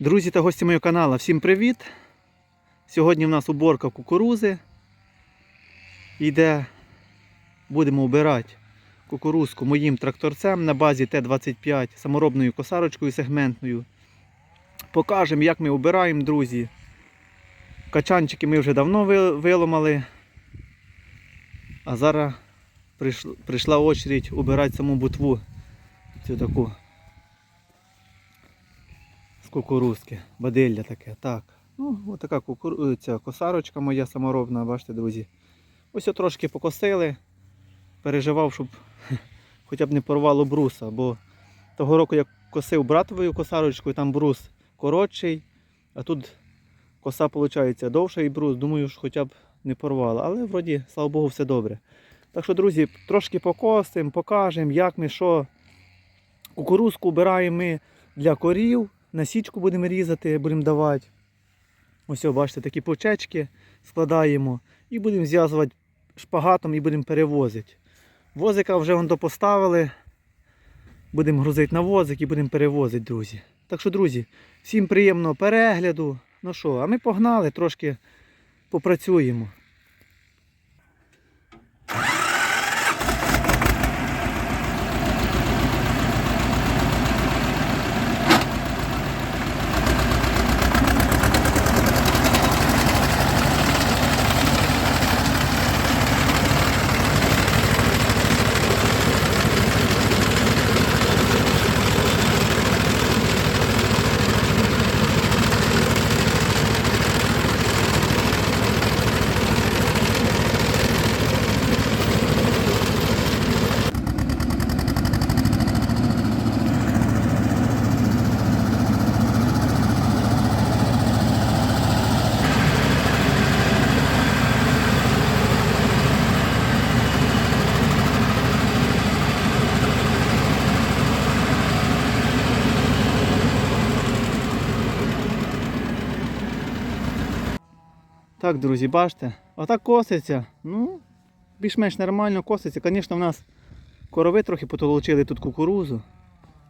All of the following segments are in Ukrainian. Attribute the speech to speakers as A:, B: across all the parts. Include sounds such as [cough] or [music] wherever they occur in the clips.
A: Друзі та гості моєго каналу, всім привіт! Сьогодні в нас уборка кукурузи. Йде, будемо обирати кукурузку моїм тракторцем на базі Т-25 саморобною косарочкою сегментною. Покажемо, як ми обираємо, друзі. Качанчики ми вже давно ви- виломали. А зараз прийшла, очередь обирати саму бутву. Цю таку кукурузки, бадилля таке. Так. Ну, от така кукур... ця косарочка моя саморобна, бачите, друзі. Ось трошки покосили. Переживав, щоб [laughs] хоча б не порвало бруса, бо того року я косив братовою косарочкою, там брус коротший, а тут коса, виходить, довший брус. Думаю, що хоча б не порвало. Але вроді, слава Богу, все добре. Так що, друзі, трошки покосимо, покажемо, як ми що. Кукурузку обираємо ми для корів. На січку будемо різати, будемо давати. Ось, бачите, такі почечки складаємо і будемо зв'язувати шпагатом і будемо перевозити. Возика вже вон поставили. Будемо грузити на возик і будемо перевозити, друзі. Так що, друзі, всім приємного перегляду. Ну що, а ми погнали, трошки попрацюємо. Так, друзі, бачите, отак коситься. Ну, більш-менш нормально коситься. Звісно, в нас корови трохи потолочили тут кукурузу,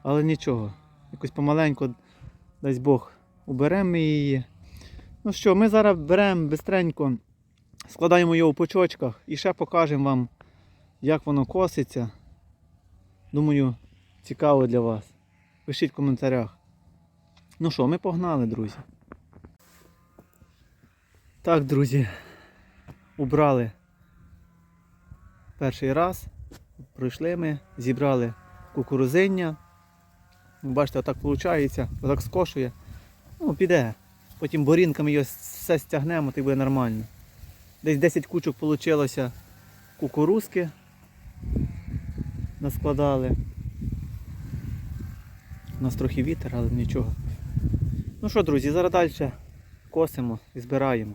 A: але нічого. Якось помаленьку, дасть Бог, уберемо її. Ну що, ми зараз беремо бистренько, складаємо його в почочках і ще покажемо вам, як воно коситься. Думаю, цікаво для вас. Пишіть в коментарях. Ну що, ми погнали, друзі. Так, друзі, убрали перший раз. Пройшли ми, зібрали кукурузиння. Ну, Бачите, отак виходить, отак скошує. Ну, піде. Потім борінками його все стягнемо, то буде нормально. Десь 10 кучок вийшло кукурузки. Наскладали. У нас трохи вітер, але нічого. Ну що, друзі, зараз далі косимо і збираємо.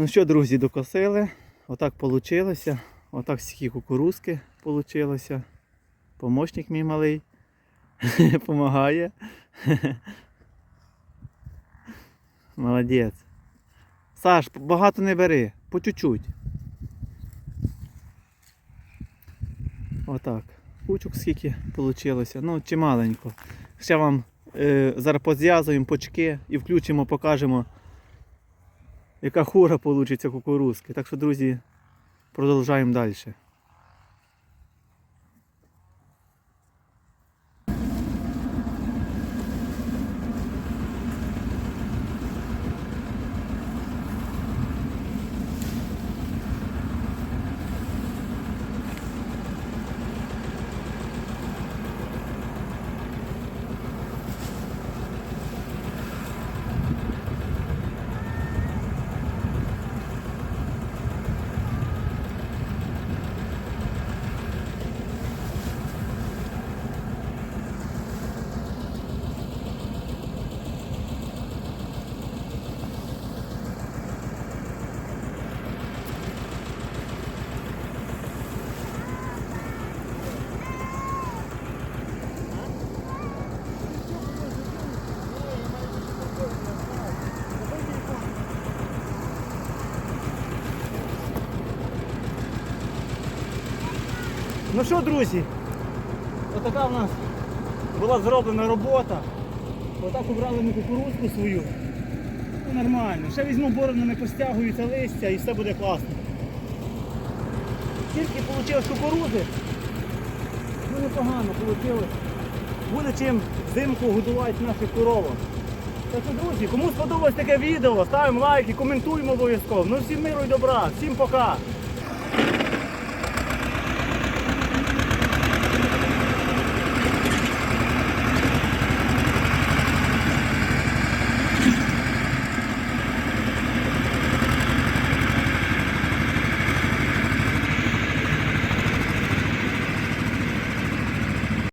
A: Ну що, друзі, докосили. Отак вийшло. Отак стільки кукурузки вийшло. Помощник мій малий [laughs] допомагає. [laughs] Молодець. Саш, багато не бери, по чуть-чуть. Отак. Кучок скільки вийшло. Ну, чималенько. Ще вам е, зараз позв'язуємо почки і включимо, покажемо, яка хура вийде кукурузки. Так що, друзі, продовжаємо далі. Ну що, друзі, отака в нас була зроблена робота. Отак убрали ми кукурузку свою. Ну, нормально. Ще візьму борону, не постягується листя і все буде класно. Тільки вийшло кукурузи. Ну непогано вийшло. Буде чим взимку годувати наших коровок. Так що, друзі, кому сподобалось таке відео, ставимо лайки, коментуємо обов'язково. Ну всім миру і добра, всім пока!